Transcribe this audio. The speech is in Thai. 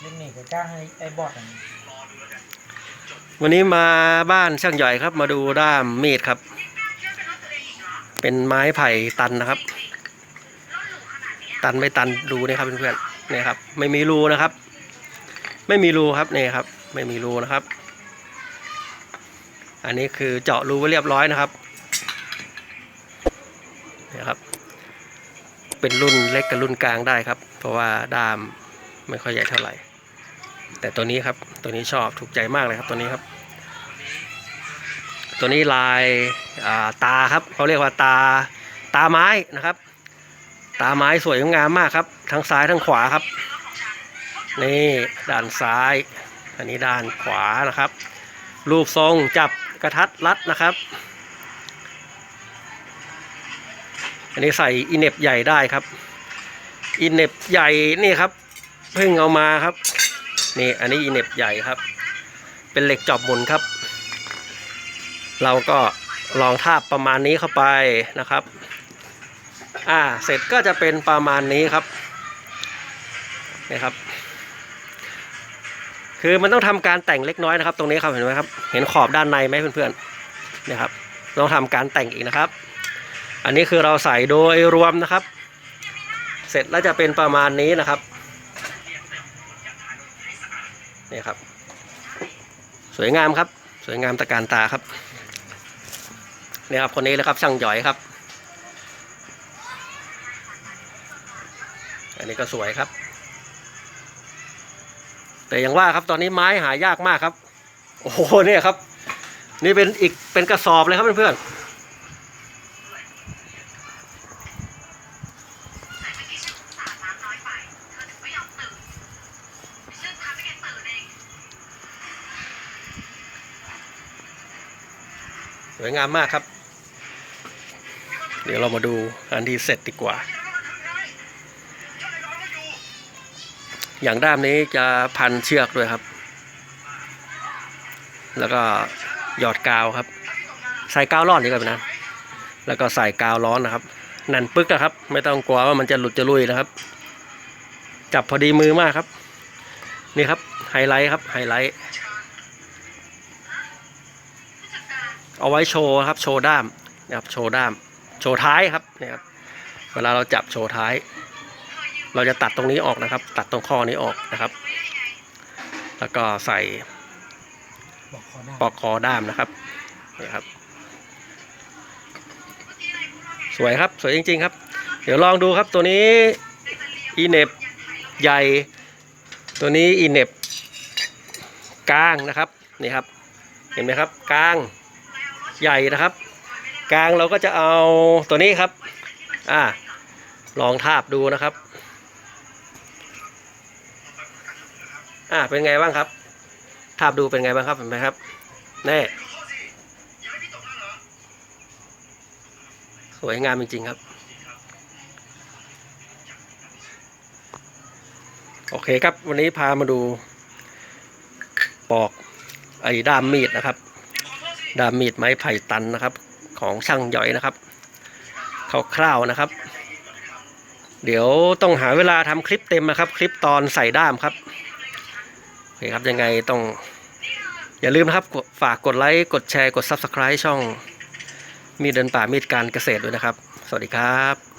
เล่นนี่ก็จ้างให้ไอ้บอดอันนี้วันนี้มาบ้านช่างใหญ่ครับ มาดูด้ามมีดครับ เป็นไม้ไผ่ตันนะครับ ตันไม่ตันดูนี่ครับเพื่อนๆนี่ครับ ไม่มีรูนะครับ ไม่มีรูครับนี่ครับ ไม่มีรูนะครับ อันนี้คือเจาะรูไว้เรียบร้อยนะครับนี่ครับ เป็นรุ่นเล็กกับรุ่นกลางได้ครับ เพราะว่าด้าม ไม่ค่อยใหญ่เท่าไหร่ แต่ตัวนี้ครับตัวนี้ชอบถูกใจมากเลยครับตัวนี้ครับ ตัวนี้ลายาตาครับเขาเรียกว่าตาตาไม้นะครับ ตาไม้สวยงามมากครับทั้งซ้ายทั้งขวาครับนี่ด้านซ้าย อันนี้ด้านขวานะครับ รูปทรงจับกระทัดรัดนะครับ อันนี้ใส่อินเน็บใหญ่ได้ครับ อินเน็บใหญ่นี่ครับ เพิ่งเอามาครับ นี่อันนี้อินเน็บใหญ่ครับ เป็นเหล็กจอบหมุนครับ เราก็ลองทาบประมาณนี้เข้าไปนะครับ อ่าเสร็จก็จะเป็นประมาณนี้ครับนี่ครับ คือมันต้องทำการแต่งเล็กน้อยนะครับ ตรงนี้ครับเห็นไหมครับ เห็นขอบด้านในไหมเพื่อนๆเนี่ยครับต้องทำการแต่งอีกนะครับ อันนี้คือเราใส่โดยรวมนะครับ เสร็จแล้วจะเป็นประมาณนี้นะครับ นี่ครับ สวยงามครับ สวยงามตะการตาครับนี่ครับคนนี้เลยครับช่างหย่อยครับ อันนี้ก็สวยครับ แต่อย่างว่าครับตอนนี้ไม้หายากมากครับ โอ้โหเนี่ยครับ นี่เป็นอีกเป็นกระสอบเลยครับเพื่อนๆ สวยงามมากครับ เดี๋ยวเรามาดูอันที่เสร็จดีกว่า อย่างด้ามนี้จะพันเชือกด้วยครับ แล้วก็หยอดกาวครับ ใส่กาวร้อนดีกว่านะแล้วก็ใส่กาวร้อนนะครับแน่นปึ๊กนะครับ ไม่ต้องกลัวว่ามันจะหลุดจะลุยนะครับ จับพอดีมือมากครับ นี่ครับไฮไลท์ครับไฮไลท์ เอาไว้โชว์ครับ โชว์ด้ามนะครับโชว์ด้าม โชว์ท้ายครับนี่ครับเวลาเราจับโชว์ท้าย เราจะตัดตรงนี้ออกนะครับ ตัดตรงข้อนี้ออกนะครับ แล้วก็ใส่บอกขอหน้าปอกคอด้ามนะครับนี่ครับ สวยครับสวยจริง ๆ ครับ เดี๋ยวลองดูครับตัวนี้อีเน็บใหญ่ตัวนี้อีเน็บกลางนะครับนี่ครับ เห็นไหมครับกลาง ใหญ่นะครับ กลางเราก็จะเอาตัวนี้ครับ อ่า ลองทาบดูนะครับ อ่า เป็นไงบ้างครับ ทาบดูเป็นไงบ้างครับเห็นไหมครับแน่สวยงามจริงๆครับ โอเคครับ วันนี้พามาดูปอกไอ้ด้ามมีดนะครับ ดามมีดไม้ไผ่ตันนะครับ ของช่างย่อยนะครับคร่าวๆนะครับ เดี๋ยวต้องหาเวลาทำคลิปเต็มนะครับ คลิปตอนใส่ด้ามครับโอเคครับยังไงต้อง อย่าลืมนะครับฝากกดไลค์กดแชร์กด Subscribe ช่องมีดเดินป่ามีดการเกษตรด้วยนะครับ สวัสดีครับ